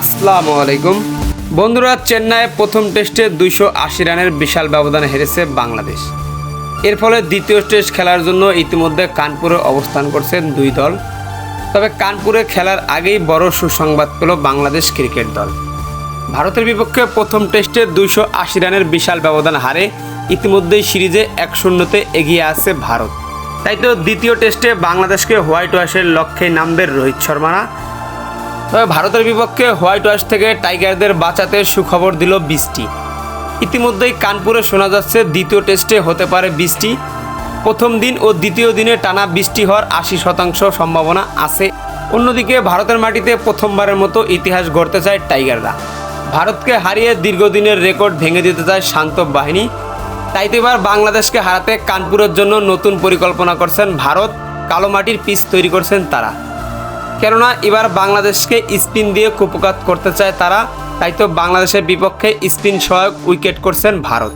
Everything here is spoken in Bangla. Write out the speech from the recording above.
আসসালামু আলাইকুম। বন্ধুরা, চেন্নাইয়ে প্রথম টেস্টে দুইশো আশি রানের বিশাল ব্যবধানে হেরেছে বাংলাদেশ। এর ফলে দ্বিতীয় টেস্ট খেলার জন্য ইতিমধ্যে কানপুরে অবস্থান করছেন দুই দল। তবে কানপুরে খেলার আগেই বড় সুসংবাদ পেল বাংলাদেশ ক্রিকেট দল। ভারতের বিপক্ষে প্রথম টেস্টে দুইশো আশি রানের বিশাল ব্যবধান হারে ইতিমধ্যেই সিরিজে এক শূন্যতে এগিয়ে আছে ভারত। তাই তো দ্বিতীয় টেস্টে বাংলাদেশকে হোয়াইট ওয়াশের লক্ষ্যে নামবে রোহিত শর্মারা। তবে ভারতের বিপক্ষে হোয়াইট ওয়াশ থেকে টাইগারদের বাঁচাতে সুখবর দিল বৃষ্টি ইতিমধ্যেই কানপুরে শোনা যাচ্ছে দ্বিতীয় টেস্টে হতে পারে বৃষ্টি প্রথম দিন ও দ্বিতীয় দিনে টানা বৃষ্টি হওয়ার আশি শতাংশ সম্ভাবনা আছে। অন্যদিকে ভারতের মাটিতে প্রথমবারের মতো ইতিহাস গড়তে চায় টাইগাররা। ভারতকে হারিয়ে দীর্ঘদিনের রেকর্ড ভেঙে দিতে চায় শান্ত বাহিনী। তাই তো এবার বাংলাদেশকে হারাতে কানপুরের জন্য নতুন পরিকল্পনা করছেন ভারত। কালো মাটির পিচ তৈরি করছেন তারা। কেননা এবার বাংলাদেশকে স্পিন দিয়ে কুপকাত করতে চায় তারা, তাই তো বাংলাদেশের বিপক্ষে স্পিন সহায়ক উইকেট করছেন ভারত।